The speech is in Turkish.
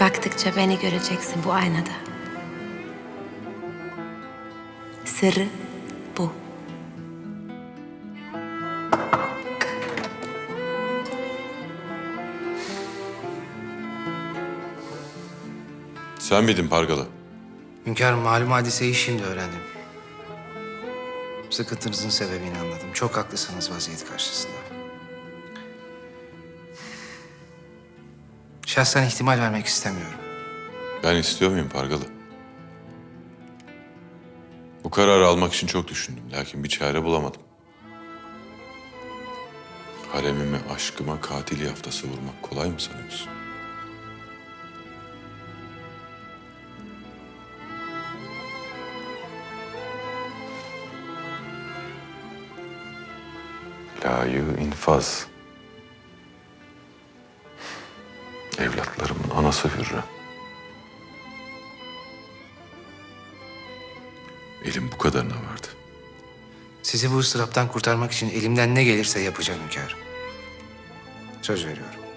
Baktıkça beni göreceksin bu aynada. Sırrı bu. Sen miydin Pargalı? Hünkârım malum hadiseyi şimdi öğrendim. Sıkıntınızın sebebini anladım. Çok haklısınız vaziyet karşısında. Şahsen ihtimal vermek istemiyorum. Ben istiyor muyum Pargalı? Bu kararı almak için çok düşündüm. Lakin bir çare bulamadım. Haremime, aşkıma katil yaftası vurmak kolay mı sanıyorsun? Layığı infaz. Evlatlarımın anası Hürrem. Elim bu kadarına vardı. Sizi bu ıstıraptan kurtarmak için elimden ne gelirse yapacağım hünkârım. Söz veriyorum.